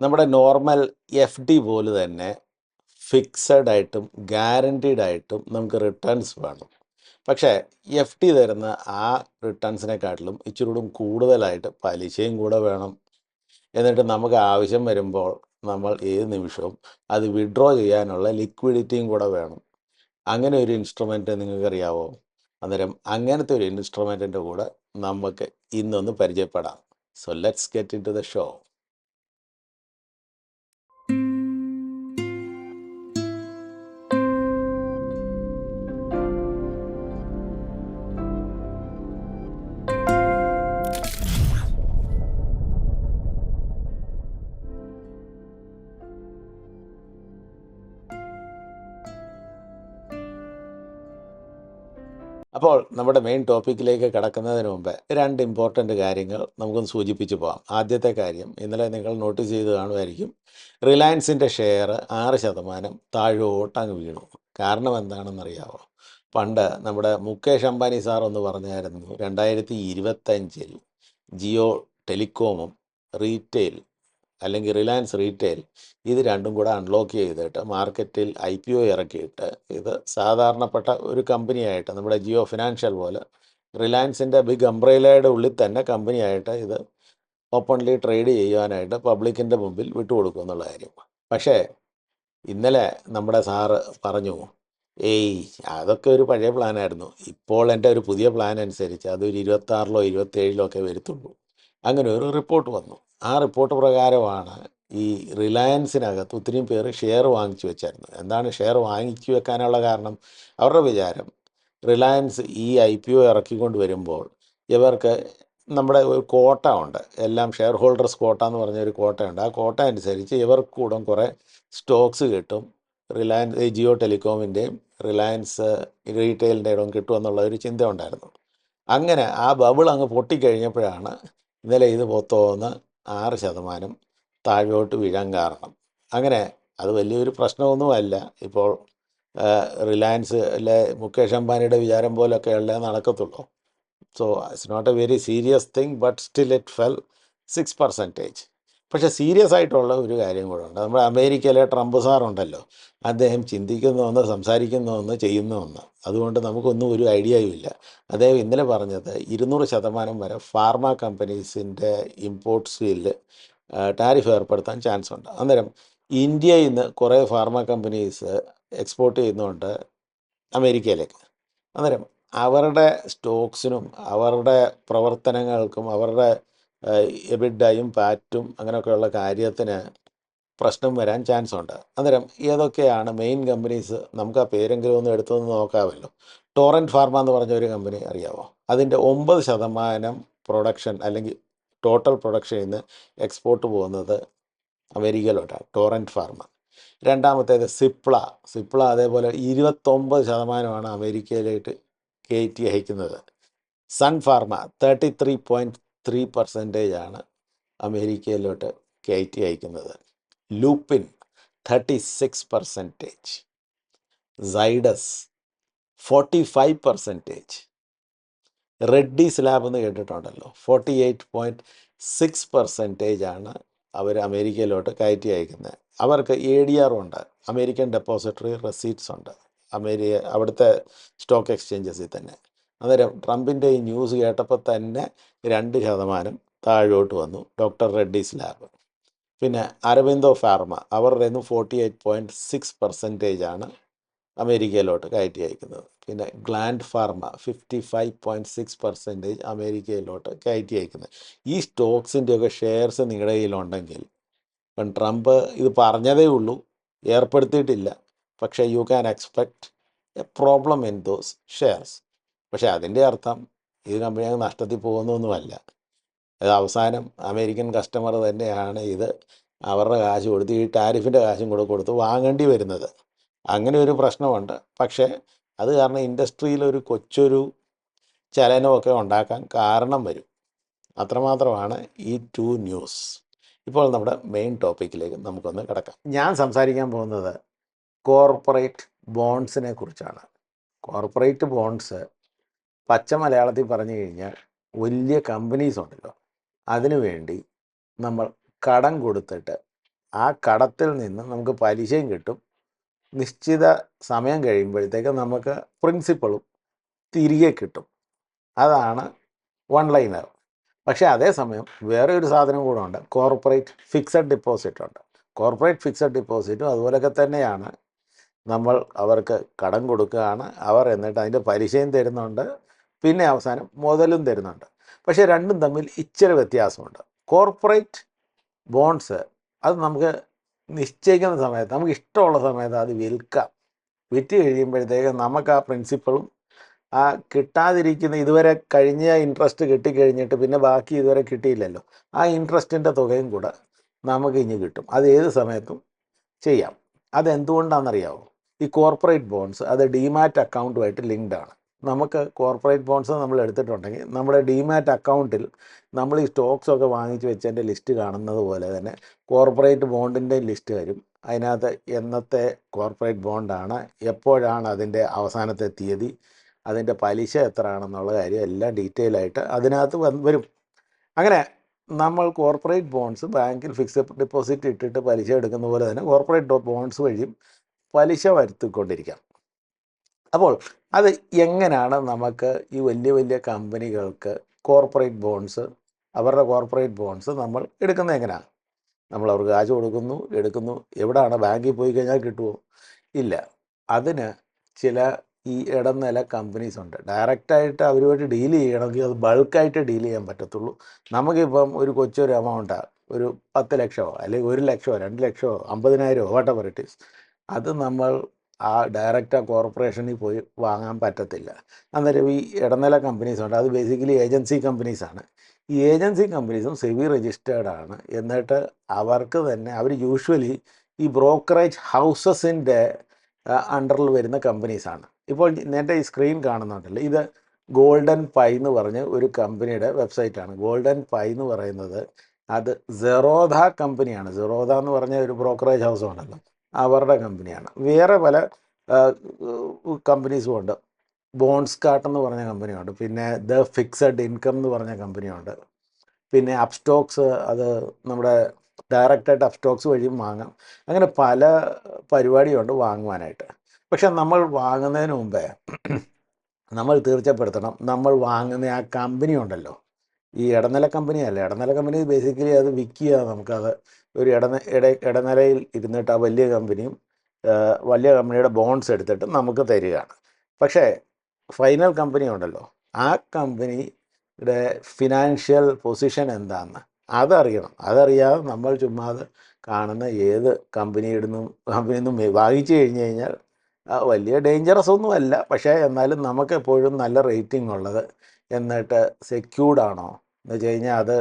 നമ്മുടെ normal F D പോലെ തന്നെ ഫിക്സഡ് ആയിട്ടും ഗ്യാരണ്ടീഡ് ആയിട്ടും നമുക്ക് റിട്ടേൺസ് വേണം. പക്ഷേ എഫ് ഡി തരുന്ന ആ റിട്ടേൺസിനെക്കാട്ടിലും ഇച്ചിരി കൂടി കൂടുതലായിട്ട് പലിശയും കൂടെ വേണം. എന്നിട്ട് നമുക്ക് ആവശ്യം വരുമ്പോൾ നമ്മൾ ഏത് നിമിഷവും അത് വിഡ്രോ ചെയ്യാനുള്ള ലിക്വിഡിറ്റിയും കൂടെ വേണം. അങ്ങനെ ഒരു ഇൻസ്ട്രുമെന്റ് നിങ്ങൾക്കറിയാവോ? അന്നേരം അങ്ങനത്തെ ഒരു ഇൻസ്ട്രുമെന്റിന്റെ കൂടെ നമുക്ക് ഇന്നൊന്ന് പരിചയപ്പെടാം. So let's get into the show അപ്പോൾ നമ്മുടെ മെയിൻ ടോപ്പിക്കിലേക്ക് കടക്കുന്നതിന് മുമ്പ് രണ്ട് ഇമ്പോർട്ടന്റ് കാര്യങ്ങൾ നമുക്കൊന്ന് സൂചിപ്പിച്ച് പോകാം ആദ്യത്തെ കാര്യം ഇന്നലെ നിങ്ങൾ നോട്ടീസ് ചെയ്ത് കാണുമായിരിക്കും റിലയൻസിന്റെ ഷെയർ ആറ് ശതമാനം താഴോട്ട് അങ്ങ് വീണു. കാരണം എന്താണെന്നറിയാമോ പണ്ട് നമ്മുടെ മുകേഷ് അംബാനി സാർ ഒന്ന് പറഞ്ഞായിരുന്നു രണ്ടായിരത്തി ഇരുപത്തഞ്ചിൽ ജിയോ ടെലികോമും റീറ്റെയിൽ അല്ലെങ്കിൽ റിലയൻസ് റീറ്റെയിൽ ഇത് രണ്ടും കൂടെ അൺലോക്ക് ചെയ്തിട്ട് മാർക്കറ്റിൽ ഐ പി ഒ ഇറക്കിയിട്ട് ഇത് സാധാരണപ്പെട്ട ഒരു കമ്പനിയായിട്ട് നമ്മുടെ ജിയോ ഫിനാൻഷ്യൽ പോലെ റിലയൻസിന്റെ ബിഗ് അംബ്രയിലയുടെ ഉള്ളിൽ തന്നെ കമ്പനിയായിട്ട് ഇത് ഓപ്പൺലി ട്രേഡ് ചെയ്യുവാനായിട്ട് പബ്ലിക്കിന്റെ മുമ്പിൽ വിട്ടുകൊടുക്കും എന്നുള്ള കാര്യം. പക്ഷേ ഇന്നലെ നമ്മുടെ സാറ് പറഞ്ഞു ഏയ് അതൊക്കെ ഒരു പഴയ പ്ലാനായിരുന്നു ഇപ്പോൾ എന്റെ ഒരു പുതിയ പ്ലാൻ അനുസരിച്ച് അതൊരു ഇരുപത്താറിലോ ഇരുപത്തേഴിലോ ഒക്കെ വരുത്തുള്ളൂ. അങ്ങനെ ഒരു റിപ്പോർട്ട് വന്നു. ആ റിപ്പോർട്ട് പ്രകാരമാണ് ഈ റിലയൻസിനകത്ത് ഒത്തിരിയും പേര് ഷെയർ വാങ്ങിച്ചു വെച്ചായിരുന്നു എന്താണ് ഷെയർ വാങ്ങിച്ചു വെക്കാനുള്ള കാരണം? അവരുടെ വിചാരം റിലയൻസ് ഈ ഐ പി ഒ ഇറക്കിക്കൊണ്ട് വരുമ്പോൾ ഇവർക്ക് നമ്മുടെ ഒരു കോട്ട ഉണ്ട്. എല്ലാം ഷെയർ ഹോൾഡേഴ്സ് കോട്ട എന്ന് പറഞ്ഞ ഒരു കോട്ടയുണ്ട് ആ കോട്ട അനുസരിച്ച് ഇവർക്ക് കൂടെ കുറേ സ്റ്റോക്സ് കിട്ടും. റിലയൻസ് ജിയോ ടെലികോമിന്റെയും റിലയൻസ് റീറ്റെയിലിന്റെ ഇടവും കിട്ടുമെന്നുള്ള ഒരു ചിന്ത ഉണ്ടായിരുന്നു. അങ്ങനെ ആ ബബിൾ അങ്ങ് പൊട്ടിക്കഴിഞ്ഞപ്പോഴാണ് ഇന്നലെ ഇത് പോത്തോന്ന് ആറ് ശതമാനം താഴോട്ട് വീഴാൻ കാരണം. അങ്ങനെ അത് വലിയൊരു പ്രശ്നമൊന്നുമല്ല. ഇപ്പോൾ റിലയൻസ് അല്ലെ മുകേഷ് അംബാനിയുടെ വിചാരം പോലൊക്കെയല്ലേ നടക്കത്തുള്ളൂ. So it's not a very serious thing but still it fell six percentage പക്ഷേ സീരിയസ് ആയിട്ടുള്ള ഒരു കാര്യം കൂടെ ഉണ്ട് നമ്മുടെ അമേരിക്കയിലെ ട്രംപ് സാറുണ്ടല്ലോ. അദ്ദേഹം ചിന്തിക്കുന്ന ഒന്ന് സംസാരിക്കുന്ന ഒന്ന് ചെയ്യുന്ന ഒന്ന്. അതുകൊണ്ട് നമുക്കൊന്നും ഒരു ഐഡിയയും ഇല്ല. അദ്ദേഹം ഇന്നലെ പറഞ്ഞത് ഇരുന്നൂറ് ശതമാനം വരെ ഫാർമ കമ്പനീസിന്റെ ഇമ്പോർട്ട്സിൽ ടാരിഫ് ഏർപ്പെടുത്താൻ ചാൻസ് ഉണ്ട് അന്നേരം ഇന്ത്യയിൽ നിന്ന് കുറേ ഫാർമ കമ്പനീസ് എക്സ്പോർട്ട് ചെയ്യുന്നുണ്ട് അമേരിക്കയിലേക്ക്. അന്നേരം അവരുടെ സ്റ്റോക്സിനും അവരുടെ പ്രവർത്തനങ്ങൾക്കും അവരുടെ എബിഡയും പാറ്റും അങ്ങനെയൊക്കെയുള്ള കാര്യത്തിന് പ്രശ്നം വരാൻ ചാൻസ് ഉണ്ട്. അന്നേരം ഏതൊക്കെയാണ് മെയിൻ കമ്പനീസ് നമുക്ക് ആ പേരെങ്കിലും ഒന്ന് എടുത്തൊന്ന് നോക്കാമല്ലോ. ടോറന്റ് ഫാർമ എന്ന് പറഞ്ഞ ഒരു കമ്പനി അറിയാമോ അതിന്റെ ഒമ്പത് ശതമാനം പ്രൊഡക്ഷൻ അല്ലെങ്കിൽ ടോട്ടൽ പ്രൊഡക്ഷനിൽ നിന്ന് എക്സ്പോർട്ട് പോകുന്നത് അമേരിക്കയിലോട്ടാണ് ടോറന്റ് ഫാർമ രണ്ടാമത്തേത് സിപ്ല സിപ്ല അതേപോലെ ഇരുപത്തൊമ്പത് ശതമാനമാണ് അമേരിക്കയിലേക്ക് കയറ്റി അയക്കുന്നത്. Sun Pharma thirty three point three percentage ആണ് അമേരിക്കയിലോട്ട് കയറ്റി അയക്കുന്നത്. Lupin thirty six percentage Zydus forty five percentage Reddy's lab എന്ന് കേട്ടിട്ടുണ്ടല്ലോ. Forty eight point six percentage ആണ് അവർ അമേരിക്കയിലോട്ട് കയറ്റി അയക്കുന്നത് അവർക്ക് എ ഡി ആർ ഉണ്ട് അമേരിക്കൻ ഡെപ്പോസിറ്ററി റെസീറ്റ്സ് ഉണ്ട് അമേരിക്ക അവിടുത്തെ സ്റ്റോക്ക് എക്സ്ചേഞ്ചസിൽ തന്നെ. അന്നേരം ട്രംപിന്റെ ഈ ന്യൂസ് കേട്ടപ്പോൾ തന്നെ രണ്ട് ശതമാനം താഴോട്ട് വന്നു ഡോക്ടർ റെഡ്ഡീസ് ലാബ്. പിന്നെ അരവിന്ദോ ഫാർമ അവരുടെ നിന്ന് forty eight point six percentage ആണ് അമേരിക്കയിലോട്ട് കയറ്റി അയക്കുന്നത്. പിന്നെ Gland Pharma fifty five point six percentage അമേരിക്കയിലോട്ട് കയറ്റി അയക്കുന്നത്. ഈ സ്റ്റോക്സിന്റെയൊക്കെ ഷെയർസ് നിങ്ങളുടെ കയ്യിലുണ്ടെങ്കിൽ ഇപ്പം ട്രംപ് ഇത് പറഞ്ഞതേ ഉള്ളൂ ഏർപ്പെടുത്തിയിട്ടില്ല. പക്ഷേ you can expect a problem in those shares പക്ഷേ അതിന്റെ അർത്ഥം ഈ കമ്പനി അങ്ങ് നഷ്ടത്തിൽ പോകുന്നൊന്നുമല്ല. അത് അവസാനം അമേരിക്കൻ കസ്റ്റമർ തന്നെയാണ് ഇത് അവരുടെ കാശ് കൊടുത്ത് ഈ ടാരിഫിന്റെ കാശും കൂടെ കൊടുത്ത് വാങ്ങേണ്ടി വരുന്നത്. അങ്ങനെ ഒരു പ്രശ്നമുണ്ട്. പക്ഷേ അത് കാരണം ഇൻഡസ്ട്രിയിൽ ഒരു കൊച്ചൊരു ചലനമൊക്കെ ഉണ്ടാക്കാൻ കാരണം വരും. അത്രമാത്രമാണ് ഈ ടു ന്യൂസ്. ഇപ്പോൾ നമ്മുടെ മെയിൻ ടോപ്പിക്കിലേക്ക് നമുക്കൊന്ന് കിടക്കാം. ഞാൻ സംസാരിക്കാൻ പോകുന്നത് കോർപ്പറേറ്റ് ബോൺസിനെ കുറിച്ചാണ്. കോർപ്പറേറ്റ് ബോൺസ് പച്ച മലയാളത്തിൽ പറഞ്ഞു കഴിഞ്ഞാൽ വലിയ കമ്പനീസ് ഉണ്ടല്ലോ. അതിനു വേണ്ടി നമ്മൾ കടം കൊടുത്തിട്ട് ആ കടത്തിൽ നിന്ന് നമുക്ക് പലിശയും കിട്ടും. നിശ്ചിത സമയം കഴിയുമ്പോഴത്തേക്ക് നമുക്ക് പ്രിൻസിപ്പളും തിരികെ കിട്ടും. അതാണ് വൺ ലൈനർ പക്ഷേ അതേസമയം വേറെ ഒരു സാധനം കൂടെ ഉണ്ട്. കോർപ്പറേറ്റ് ഫിക്സഡ് ഡിപ്പോസിറ്റ് ഉണ്ട്. കോർപ്പറേറ്റ് ഫിക്സഡ് ഡിപ്പോസിറ്റും അതുപോലൊക്കെ തന്നെയാണ്. നമ്മൾ അവർക്ക് കടം കൊടുക്കുകയാണ്. അവർ എന്നിട്ട് അതിന്റെ പലിശയും തരുന്നുണ്ട്. പിന്നെ അവസാനം മുതലും തരുന്നുണ്ട്. പക്ഷേ രണ്ടും തമ്മിൽ ഇച്ചിരി വ്യത്യാസമുണ്ട്. കോർപ്പറേറ്റ് ബോൺസ് അത് നമുക്ക് നിശ്ചയിക്കുന്ന സമയത്ത് നമുക്ക് ഇഷ്ടമുള്ള സമയത്ത് അത് വിൽക്കാം. വിറ്റ് കഴിയുമ്പോഴത്തേക്ക് നമുക്ക് ആ പ്രിൻസിപ്പളും ആ കിട്ടാതിരിക്കുന്ന ഇതുവരെ കഴിഞ്ഞ ഇൻട്രസ്റ്റ് കിട്ടിക്കഴിഞ്ഞിട്ട് പിന്നെ ബാക്കി ഇതുവരെ കിട്ടിയില്ലല്ലോ. ആ ഇൻട്രസ്റ്റിന്റെ തുകയും കൂടെ നമുക്ക് ഇനി കിട്ടും. അത് ഏത് സമയത്തും ചെയ്യാം. അതെന്തുകൊണ്ടാണെന്നറിയാമോ ഈ കോർപ്പറേറ്റ് ബോൺസ് അത് ഡിമാറ്റ് അക്കൗണ്ടുമായിട്ട് ലിങ്ക്ഡ് ആണ്. നമുക്ക് കോർപ്പറേറ്റ് ബോൺസ് നമ്മൾ എടുത്തിട്ടുണ്ടെങ്കിൽ നമ്മുടെ ഡിമാറ്റ് അക്കൗണ്ടിൽ നമ്മൾ ഈ സ്റ്റോക്സൊക്കെ വാങ്ങിച്ച് വെച്ചതിന്റെ ലിസ്റ്റ് കാണുന്നത് പോലെ തന്നെ കോർപ്പറേറ്റ് ബോണ്ടിന്റെ ലിസ്റ്റ് വരും. അതിനകത്ത് എന്നത്തെ കോർപ്പറേറ്റ് ബോണ്ടാണ് എപ്പോഴാണ് അതിന്റെ അവസാനത്തെ തീയതി അതിന്റെ പലിശ എത്ര ആണെന്നുള്ള കാര്യം എല്ലാം ഡീറ്റെയിൽ ആയിട്ട് അതിനകത്ത് വരും. അങ്ങനെ നമ്മൾ കോർപ്പറേറ്റ് ബോൺസ് ബാങ്കിൽ ഫിക്സഡ് ഡെപ്പോസിറ്റ് ഇട്ടിട്ട് പലിശ എടുക്കുന്ന പോലെ തന്നെ കോർപ്പറേറ്റ് ബോൺസ് വഴിയും പലിശ വരുത്തിക്കൊണ്ടിരിക്കാം. അപ്പോൾ അത് എങ്ങനെയാണ് നമുക്ക് ഈ വലിയ വലിയ കമ്പനികൾക്ക് കോർപ്പറേറ്റ് ബോൺസ് അവരുടെ കോർപ്പറേറ്റ് ബോൺസ് നമ്മൾ എടുക്കുന്നത് എങ്ങനെയാണ് നമ്മൾ അവർക്ക് കാശ് കൊടുക്കുന്നു എടുക്കുന്നു. എവിടെയാണ് ബാങ്കിൽ പോയി കഴിഞ്ഞാൽ കിട്ടുമോ ഇല്ല. അതിന് ചില ഈ ഇടനില കമ്പനീസ് ഉണ്ട്. ഡയറക്റ്റായിട്ട് അവരുമായിട്ട് ഡീൽ ചെയ്യണമെങ്കിൽ അത് ബൾക്കായിട്ട് ഡീൽ ചെയ്യാൻ പറ്റത്തുള്ളൂ. നമുക്കിപ്പം ഒരു കൊച്ചൊരു എമൗണ്ടാണ് ഒരു പത്ത് ലക്ഷമോ അല്ലെങ്കിൽ ഒരു ലക്ഷമോ രണ്ട് ലക്ഷമോ അമ്പതിനായിരമോ വാട്ടവർ ഇറ്റ് ഈസ് അത് നമ്മൾ ആ ഡയറക്റ്റ് ആ കോർപ്പറേഷനിൽ പോയി വാങ്ങാൻ പറ്റത്തില്ല. അന്നേരം ഈ ഇടനില കമ്പനീസ് ഉണ്ട്. അത് ബേസിക്കലി ഏജൻസി കമ്പനീസാണ് ഈ ഏജൻസി കമ്പനീസും സെവി രജിസ്റ്റേർഡ് ആണ്. എന്നിട്ട് അവർക്ക് തന്നെ അവർ യൂഷ്വലി ഈ ബ്രോക്കറേജ് ഹൗസസിന്റെ അണ്ടറിൽ വരുന്ന കമ്പനീസാണ് ഇപ്പോൾ നേരത്തെ ഈ സ്ക്രീൻ കാണുന്നുണ്ടല്ലോ. ഇത് ഗോൾഡൻ പൈ എന്ന് പറഞ്ഞ് ഒരു കമ്പനിയുടെ വെബ്സൈറ്റാണ് ഗോൾഡൻ പൈ എന്ന് പറയുന്നത് അത് സെറോധ കമ്പനിയാണ്. സെറോധ എന്ന് പറഞ്ഞ ഒരു ബ്രോക്കറേജ് ഹൗസ് ഉണ്ടല്ലോ അവരുടെ കമ്പനിയാണ്. വേറെ പല കമ്പനീസും ഉണ്ട് ബോൺസ് കാട്ട് എന്ന് പറഞ്ഞ കമ്പനിയുണ്ട്. പിന്നെ ദ ഫിക്സഡ് ഇൻകം എന്ന് പറഞ്ഞ കമ്പനിയുണ്ട്. പിന്നെ അപ്സ്റ്റോക്സ് അത് നമ്മുടെ ഡയറക്റ്റായിട്ട് അപ്സ്റ്റോക്സ് വഴിയും വാങ്ങാം. അങ്ങനെ പല പരിപാടിയുണ്ട് വാങ്ങുവാനായിട്ട്. പക്ഷെ നമ്മൾ വാങ്ങുന്നതിന് മുമ്പേ നമ്മൾ തീർച്ചപ്പെടുത്തണം. നമ്മൾ വാങ്ങുന്ന ആ കമ്പനി ഉണ്ടല്ലോ ഈ ഇടനില കമ്പനി അല്ല? ഇടനില കമ്പനി ബേസിക്കലി അത് വിൽക്കുക നമുക്കത്. ഒരു ഇടന ഇട ഇടനിലയിൽ ഇരുന്നിട്ട് ആ വലിയ കമ്പനിയും വലിയ കമ്പനിയുടെ ബോൺസ് എടുത്തിട്ട് നമുക്ക് തരികയാണ്. പക്ഷേ ഫൈനൽ കമ്പനി ഉണ്ടല്ലോ. ആ കമ്പനിയുടെ ഫിനാൻഷ്യൽ പൊസിഷൻ എന്താണെന്ന് അതറിയണം. അതറിയാതെ നമ്മൾ ചുമ്മാതെ കാണുന്ന ഏത് കമ്പനിയുടെ നിന്നും കമ്പനിയിൽ നിന്നും വാങ്ങിച്ചു കഴിഞ്ഞ് കഴിഞ്ഞാൽ വലിയ ഡേഞ്ചറസ് ഒന്നുമല്ല പക്ഷേ എന്നാലും നമുക്ക് എപ്പോഴും നല്ല റേറ്റിംഗ് ഉള്ളത് എന്നിട്ട് സെക്യൂർഡ് ആണോ എന്ന് വെച്ച് കഴിഞ്ഞാൽ അത്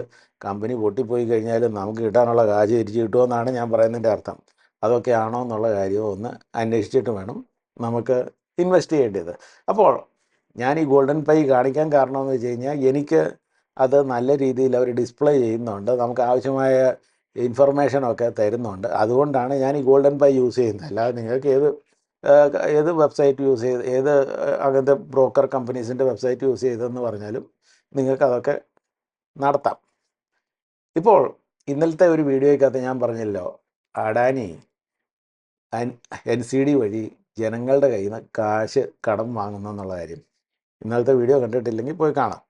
കമ്പനി പൊട്ടിപ്പോയി കഴിഞ്ഞാൽ നമുക്ക് കിട്ടാനുള്ള കാശ് തിരിച്ചു കിട്ടുമെന്നാണ് ഞാൻ പറയുന്നതിന്റെ അർത്ഥം. അതൊക്കെ ആണോ എന്നുള്ള കാര്യവും ഒന്ന് അന്വേഷിച്ചിട്ട് വേണം നമുക്ക് ഇൻവെസ്റ്റ് ചെയ്യേണ്ടത്. അപ്പോൾ ഞാൻ ഈ ഗോൾഡൻ പൈ കാണിക്കാൻ കാരണം എന്ന് വെച്ച് കഴിഞ്ഞാൽ എനിക്ക് അത് നല്ല രീതിയിൽ അവർ ഡിസ്പ്ലേ ചെയ്യുന്നുണ്ട്. നമുക്ക് ആവശ്യമായ ഇൻഫർമേഷനൊക്കെ തരുന്നുണ്ട്. അതുകൊണ്ടാണ് ഞാൻ ഈ ഗോൾഡൻ പൈ യൂസ് ചെയ്യുന്നത്. അല്ലാതെ നിങ്ങൾക്ക് ഏത് ഏത് വെബ്സൈറ്റ് യൂസ് ചെയ്ത് ഏത് അങ്ങനത്തെ ബ്രോക്കർ കമ്പനീസിന്റെ വെബ്സൈറ്റ് യൂസ് ചെയ്തെന്ന് പറഞ്ഞാലും നിങ്ങൾക്ക് അതൊക്കെ നടത്താം. ഇപ്പോൾ ഇന്നലത്തെ ഒരു വീഡിയോയ്ക്കകത്ത് ഞാൻ പറഞ്ഞല്ലോ അഡാനി എൻ സി ഡി വഴി ജനങ്ങളുടെ കയ്യിൽ നിന്ന് കാശ് കടം വാങ്ങുന്നു എന്നുള്ള കാര്യം. ഇന്നലത്തെ വീഡിയോ കണ്ടിട്ടില്ലെങ്കിൽ പോയി കാണാം.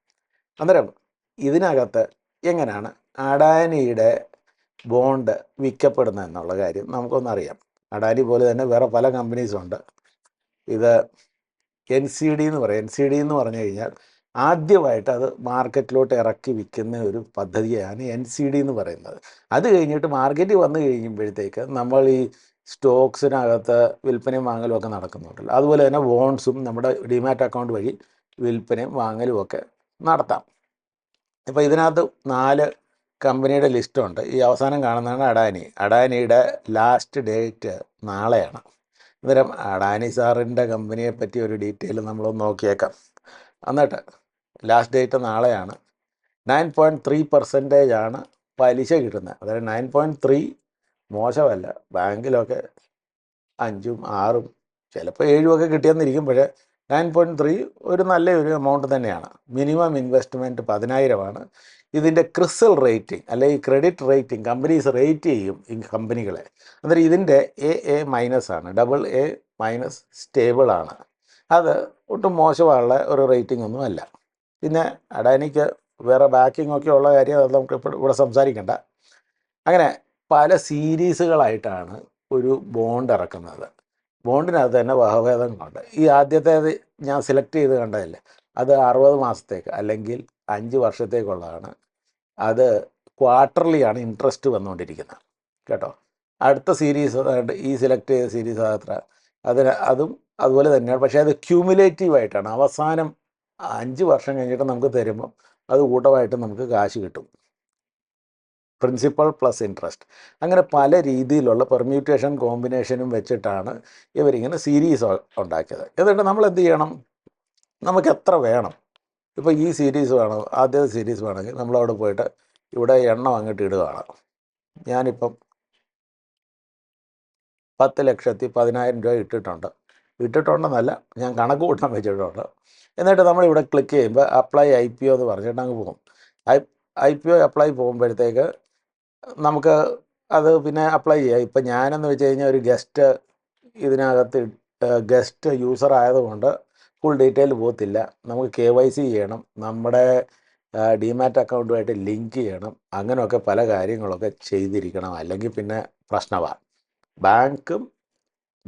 അന്നേരം ഇതിനകത്ത് എങ്ങനെയാണ് അഡാനിയുടെ ബോണ്ട് വിൽക്കപ്പെടുന്നത് എന്നുള്ള കാര്യം നമുക്കൊന്നറിയാം അഡാനി പോലെ തന്നെ വേറെ പല കമ്പനീസും ഉണ്ട്. ഇത് എൻ സി ഡി എന്ന് പറയും. എൻ സി ഡി എന്ന് പറഞ്ഞു കഴിഞ്ഞാൽ ആദ്യമായിട്ട് അത് മാർക്കറ്റിലോട്ട് ഇറക്കി വിൽക്കുന്ന ഒരു പദ്ധതിയാണ് എൻ സി ഡി എന്ന് പറയുന്നത്. അത് കഴിഞ്ഞിട്ട് മാർക്കറ്റിൽ വന്നു കഴിയുമ്പോഴത്തേക്ക് നമ്മൾ ഈ സ്റ്റോക്സിനകത്ത് വിൽപ്പനയും വാങ്ങലും ഒക്കെ നടക്കുന്നുണ്ടല്ലോ. അതുപോലെ തന്നെ ബോൺസും നമ്മുടെ ഡിമാറ്റ് അക്കൗണ്ട് വഴി വിൽപ്പനയും വാങ്ങലും ഒക്കെ നടത്താം. ഇപ്പോൾ ഇതിനകത്ത് നാല് കമ്പനിയുടെ ലിസ്റ്റുണ്ട് ഈ അവസാനം കാണുന്നതാണ് അഡാനി. അഡാനിയുടെ ലാസ്റ്റ് ഡേറ്റ് നാളെയാണ്. അന്നേരം അഡാനി സാറിന്റെ കമ്പനിയെ പറ്റി ഒരു ഡീറ്റെയിൽ നമ്മളൊന്ന് നോക്കിയേക്കാം. എന്നിട്ട് ലാസ്റ്റ് ഡേറ്റ് നാളെയാണ്. നയൻ പോയിന്റ് ത്രീ പെർസെന്റേജ് ആണ് പലിശ കിട്ടുന്നത്. അതായത് നയൻ പോയിന്റ് ത്രീ മോശമല്ല. ബാങ്കിലൊക്കെ അഞ്ചും ആറും ചിലപ്പോൾ ഏഴുമൊക്കെ കിട്ടിയെന്നിരിക്കും. പക്ഷേ നയൻ പോയിന്റ് ത്രീ ഒരു നല്ല ഒരു എമൗണ്ട് തന്നെയാണ്. മിനിമം ഇൻവെസ്റ്റ്മെന്റ് പതിനായിരമാണ്. ഇതിന്റെ ക്രിസൽ റേറ്റിംഗ് അല്ലെങ്കിൽ ക്രെഡിറ്റ് റേറ്റിംഗ് കമ്പനീസ് റേറ്റ് ചെയ്യും ഈ കമ്പനികളെ. അന്നേരം ഇതിന്റെ എ എ മൈനസ് ആണ്. ഡബിൾ എ മൈനസ് സ്റ്റേബിളാണ് അത് ഒട്ടും മോശമുള്ള ഒരു റേറ്റിംഗ് ഒന്നും അല്ല പിന്നെ അഡാനിക്ക് വേറെ ബാക്കിംഗ് ഒക്കെ ഉള്ള കാര്യം അത് നമുക്ക് ഇപ്പോൾ ഇവിടെ സംസാരിക്കണ്ട. അങ്ങനെ പല സീരീസുകളായിട്ടാണ് ഒരു ബോണ്ട് ഇറക്കുന്നത്. ബോണ്ടിനകത്ത് തന്നെ വകഭേദങ്ങളുണ്ട്. ഈ ആദ്യത്തേത് ഞാൻ സെലക്ട് ചെയ്ത് കണ്ടതല്ലേ? അത് അറുപത് മാസത്തേക്ക് അല്ലെങ്കിൽ അഞ്ച് വർഷത്തേക്കുള്ളതാണ്. അത് ക്വാർട്ടർലിയാണ് ഇൻട്രസ്റ്റ് വന്നുകൊണ്ടിരിക്കുന്നത്. കേട്ടോ? അടുത്ത സീരീസ് ഈ സെലക്ട് ചെയ്ത സീരീസ് അത്ര അതിന് അതും അതുപോലെ തന്നെയാണ്. പക്ഷേ അത് ക്യൂമുലേറ്റീവ് ആയിട്ടാണ്. അവസാനം അഞ്ച് വർഷം കഴിഞ്ഞിട്ട് നമുക്ക് തരുമ്പം അത് കൂട്ടമായിട്ട് നമുക്ക് കാശ് കിട്ടും. പ്രിൻസിപ്പൽ പ്ലസ് ഇൻട്രസ്റ്റ് അങ്ങനെ പല രീതിയിലുള്ള പെർമ്യൂട്ടേഷൻ കോമ്പിനേഷനും വെച്ചിട്ടാണ് ഇവരിങ്ങനെ സീരീസ് ഉണ്ടാക്കിയത്. എന്നിട്ട് നമ്മൾ എന്ത് ചെയ്യണം? നമുക്ക് എത്ര വേണം? ഇപ്പോൾ ഈ സീരീസ് വേണം? ആദ്യത്തെ സീരീസ് വേണമെങ്കിൽ നമ്മളവിടെ പോയിട്ട് ഇവിടെ എണ്ണം അങ്ങോട്ട് ഇടുകയാണ്. ഞാനിപ്പം പത്ത് ലക്ഷത്തി പതിനായിരം രൂപ ഇട്ടിട്ടുണ്ട്. ഇട്ടിട്ടുണ്ടെന്നല്ല ഞാൻ കണക്ക് കൂട്ടാൻ വെച്ചിട്ടുണ്ട്. എന്നിട്ട് നമ്മളിവിടെ ക്ലിക്ക് ചെയ്യുമ്പോൾ അപ്ലൈ ഐ പി ഒ എന്ന് പറഞ്ഞിട്ട് അങ്ങ് പോകും. I I P O apply പോകുമ്പോഴത്തേക്ക് നമുക്ക് അത് പിന്നെ അപ്ലൈ ചെയ്യാം. ഇപ്പം ഞാനെന്ന് വെച്ച് കഴിഞ്ഞാൽ ഒരു ഗസ്റ്റ് ഇതിനകത്ത് ഗസ്റ്റ് യൂസർ ആയതുകൊണ്ട് ഫുൾ ഡീറ്റെയിൽ പോകത്തില്ല. നമുക്ക് കെ വൈ സി ചെയ്യണം. നമ്മുടെ ഡിമാറ്റ് അക്കൗണ്ടുമായിട്ട് ലിങ്ക് ചെയ്യണം. അങ്ങനെയൊക്കെ പല കാര്യങ്ങളൊക്കെ ചെയ്തിരിക്കണം. അല്ലെങ്കിൽ പിന്നെ പ്രശ്നമാണ് ബാങ്കും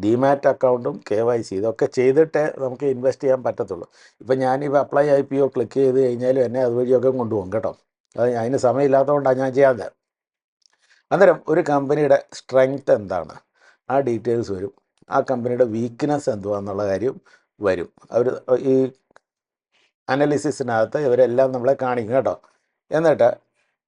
ഡിമാറ്റ് അക്കൗണ്ടും കെ വൈ സി ഇതൊക്കെ ചെയ്തിട്ടേ നമുക്ക് ഇൻവെസ്റ്റ് ചെയ്യാൻ പറ്റത്തുള്ളൂ. ഇപ്പം ഞാനിപ്പോൾ apply I P O click ചെയ്ത് കഴിഞ്ഞാലും എന്നെ അതുവഴിയൊക്കെ കൊണ്ടുപോകും കേട്ടോ. അത് അതിന് സമയമില്ലാത്തതുകൊണ്ടാണ് ഞാൻ ചെയ്യാതെ അന്നേരം ഒരു കമ്പനിയുടെ സ്ട്രെങ്ത് എന്താണ്? ആ ഡീറ്റെയിൽസ് വരും. ആ കമ്പനിയുടെ വീക്ക്നെസ് എന്തുവാന്നുള്ള കാര്യം വരും. അവർ ഈ അനലിസിസിനകത്ത് ഇവരെല്ലാം നമ്മളെ കാണിക്കും കേട്ടോ. എന്നിട്ട്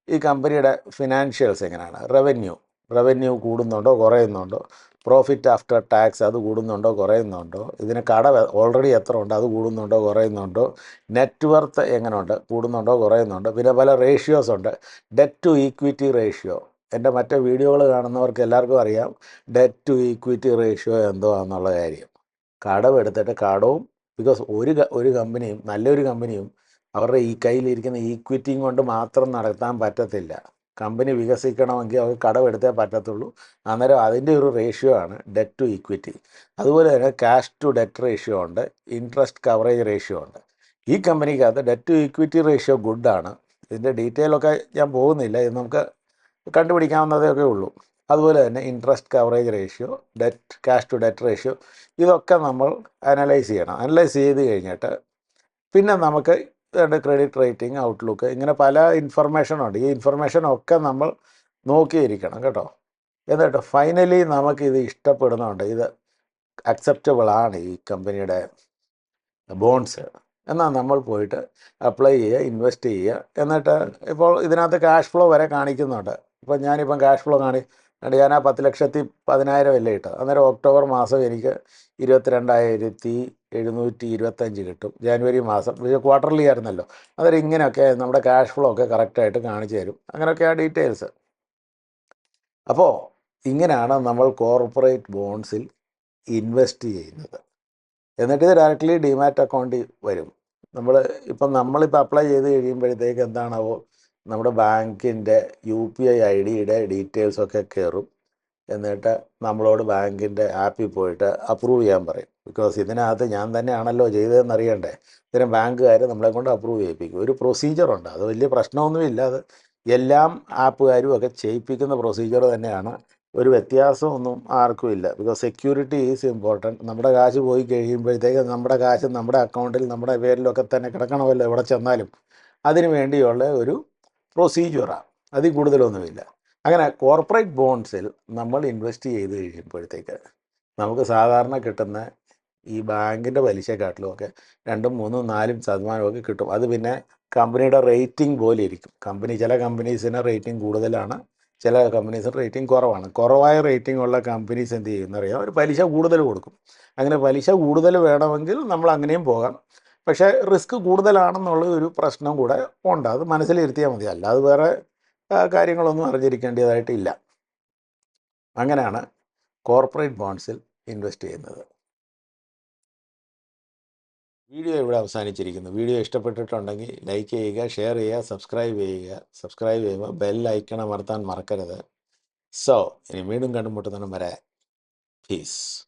ഈ കമ്പനിയുടെ ഫിനാൻഷ്യൽസ് എങ്ങനെയാണ്? റവന്യൂ റവന്യൂ കൂടുന്നുണ്ടോ? കുറയുന്നുണ്ടോ? പ്രോഫിറ്റ് ആഫ്റ്റർ ടാക്സ് അത് കൂടുന്നുണ്ടോ കുറയുന്നുണ്ടോ? ഇതിന് കട ഓൾറെഡി എത്ര ഉണ്ട് അത് കൂടുന്നുണ്ടോ കുറയുന്നുണ്ടോ? നെറ്റ് വർത്ത് എങ്ങനെയുണ്ട് കൂടുന്നുണ്ടോ കുറയുന്നുണ്ടോ? പിന്നെ പല റേഷ്യോസ് ഉണ്ട്. ഡെറ്റ് ടു ഈക്വിറ്റി റേഷ്യോ എന്റെ മറ്റേ വീഡിയോകൾ കാണുന്നവർക്ക് എല്ലാവർക്കും അറിയാം ഡെറ്റ് ടു ഈക്വിറ്റി റേഷ്യോ എന്തോ എന്നുള്ള കാര്യം കടമെടുത്തിട്ട് കടവും ബിക്കോസ് ഒരു ഒരു കമ്പനിയും നല്ലൊരു കമ്പനിയും അവരുടെ ഈ കയ്യിലിരിക്കുന്ന ഈക്വിറ്റിയും കൊണ്ട് മാത്രം നടത്താൻ പറ്റത്തില്ല. കമ്പനി വികസിക്കണമെങ്കിൽ അവർക്ക് കടമെടുത്തേ പറ്റത്തുള്ളൂ. അന്നേരം അതിന്റെ ഒരു റേഷ്യോ ആണ് ഡെറ്റ് ടു ഇക്വിറ്റി അതുപോലെ തന്നെ ക്യാഷ് ടു ഡെറ്റ് റേഷ്യോ ഉണ്ട് ഇൻട്രസ്റ്റ് കവറേജ് റേഷ്യോ ഉണ്ട്. ഈ കമ്പനിക്കകത്ത് ഡെറ്റ് ടു ഇക്വിറ്റി റേഷ്യോ ഗുഡാണ് ഇതിന്റെ ഡീറ്റെയിൽ ഒക്കെ ഞാൻ പോകുന്നില്ല ഇത് നമുക്ക് കണ്ടുപിടിക്കാവുന്നതേ ഒക്കെ ഉള്ളൂ. അതുപോലെ തന്നെ interest coverage ratio debt cash to debt ratio ഇതൊക്കെ നമ്മൾ അനലൈസ് ചെയ്യണം. അനലൈസ് ചെയ്ത് കഴിഞ്ഞിട്ട് പിന്നെ നമുക്ക് ക്രെഡിറ്റ് റേറ്റിംഗ് ഔട്ട്ലുക്ക് ഇങ്ങനെ പല ഇൻഫർമേഷനുണ്ട് ഈ ഇൻഫർമേഷൻ ഒക്കെ നമ്മൾ നോക്കിയിരിക്കണം കേട്ടോ. എന്നിട്ട് ഫൈനലി നമുക്കിത് ഇഷ്ടപ്പെടുന്നുണ്ട്. ഇത് അക്സെപ്റ്റബിൾ ആണ് ഈ കമ്പനിയുടെ ബോൺസ് എന്നാൽ നമ്മൾ പോയിട്ട് അപ്ലൈ ചെയ്യുക ഇൻവെസ്റ്റ് ചെയ്യുക. എന്നിട്ട് ഇപ്പോൾ ഇതിനകത്ത് ക്യാഷ് ഫ്ലോ വരെ കാണിക്കുന്നുണ്ട്. ഇപ്പോൾ ഞാനിപ്പം ക്യാഷ് ഫ്ലോ കാണി കണ്ട് ഞാൻ ആ പത്ത് ലക്ഷത്തി പതിനായിരം അല്ലേ ഇട്ടത് അന്നേരം ഒക്ടോബർ മാസം എനിക്ക് ഇരുപത്തിരണ്ടായിരത്തി എഴുന്നൂറ്റി ഇരുപത്തഞ്ച് കിട്ടും. ജാനുവരി മാസം. ക്വാർട്ടർലി ആയിരുന്നല്ലോ. അന്നേരം ഇങ്ങനെയൊക്കെ നമ്മുടെ ക്യാഷ് ഫ്ലോ ഒക്കെ കറക്റ്റായിട്ട് കാണിച്ചു തരും. ആ ഡീറ്റെയിൽസ് അപ്പോൾ ഇങ്ങനെയാണ് നമ്മൾ കോർപ്പറേറ്റ് ബോൺസിൽ ഇൻവെസ്റ്റ് ചെയ്യുന്നത്. എന്നിട്ട് ഇത് ഡയറക്റ്റ്ലി ഡിമാറ്റ് അക്കൗണ്ടിൽ വരും. നമ്മൾ ഇപ്പം നമ്മളിപ്പോൾ അപ്ലൈ ചെയ്ത് കഴിയുമ്പോഴത്തേക്ക് എന്താണാവോ നമ്മുടെ ബാങ്കിന്റെ യു പി ഐ ഐ ഡിയുടെ ഡീറ്റെയിൽസൊക്കെ കയറും. എന്നിട്ട് നമ്മളോട് ബാങ്കിന്റെ ആപ്പിൽ പോയിട്ട് അപ്രൂവ് ചെയ്യാൻ പറയും. ബിക്കോസ് ഇതിനകത്ത് ഞാൻ തന്നെയാണല്ലോ ചെയ്തതെന്ന് അറിയണ്ടേ ഇത്തരം ബാങ്കുകാർ നമ്മളെ കൊണ്ട് അപ്രൂവ് ചെയ്യിപ്പിക്കും. ഒരു പ്രൊസീജിയറുണ്ട്. അത് വലിയ പ്രശ്നമൊന്നുമില്ല. അത് എല്ലാം ആപ്പുകാരും ഒക്കെ ചെയ്യിപ്പിക്കുന്ന പ്രൊസീജിയർ തന്നെയാണ്. ഒരു വ്യത്യാസമൊന്നും ആർക്കും ഇല്ല ബിക്കോസ് സെക്യൂരിറ്റി ഈസ് ഇമ്പോർട്ടന്റ്. നമ്മുടെ കാശ് പോയി കഴിയുമ്പോഴത്തേക്ക് നമ്മുടെ കാശ് നമ്മുടെ അക്കൗണ്ടിൽ നമ്മുടെ പേരിലൊക്കെ തന്നെ കിടക്കണമല്ലോ എവിടെ ചെന്നാലും. അതിനു വേണ്ടിയുള്ള ഒരു പ്രൊസീജിയറാണ് അതിൽ കൂടുതലൊന്നുമില്ല. അങ്ങനെ കോർപ്പറേറ്റ് ബോൺസിൽ നമ്മൾ ഇൻവെസ്റ്റ് ചെയ്ത് കഴിയുമ്പോഴത്തേക്ക് നമുക്ക് സാധാരണ കിട്ടുന്ന ഈ ബാങ്കിന്റെ പലിശക്കാട്ടിലും ഒക്കെ രണ്ടും മൂന്നും നാലും ശതമാനമൊക്കെ കിട്ടും. അത് പിന്നെ കമ്പനിയുടെ റേറ്റിംഗ് പോലെ ഇരിക്കും. കമ്പനി ചില കമ്പനീസിന് റേറ്റിംഗ് കൂടുതലാണ് ചില കമ്പനീസിന് റേറ്റിംഗ് കുറവാണ്. കുറവായ റേറ്റിംഗ് ഉള്ള കമ്പനീസ് എന്ത് ചെയ്യുന്നറിയാം? ഒരു പലിശ കൂടുതൽ കൊടുക്കും. അങ്ങനെ പലിശ കൂടുതൽ വേണമെങ്കിൽ നമ്മൾ അങ്ങനെയും പോകാം. പക്ഷേ റിസ്ക് കൂടുതലാണെന്നുള്ള ഒരു പ്രശ്നം കൂടെ ഉണ്ട്. അത് മനസ്സിലിരുത്തിയാൽ മതി. അല്ലാതെ വേറെ കാര്യങ്ങളൊന്നും അറിഞ്ഞിരിക്കേണ്ടതായിട്ടില്ല. അങ്ങനെയാണ് കോർപ്പറേറ്റ് ബോൺസിൽ ഇൻവെസ്റ്റ് ചെയ്യുന്നത്. വീഡിയോ ഇവിടെ അവസാനിച്ചിരിക്കുന്നു. വീഡിയോ ഇഷ്ടപ്പെട്ടിട്ടുണ്ടെങ്കിൽ ലൈക്ക് ചെയ്യുക ഷെയർ ചെയ്യുക സബ്സ്ക്രൈബ് ചെയ്യുക. സബ്സ്ക്രൈബ് ചെയ്യുമ്പോൾ ബെൽ ഐക്കൺ അമർത്താൻ മറക്കരുത്. സോ ഇനി വീണ്ടും കണ്ടുമുട്ടുന്നതിനും വരെ പീസ്.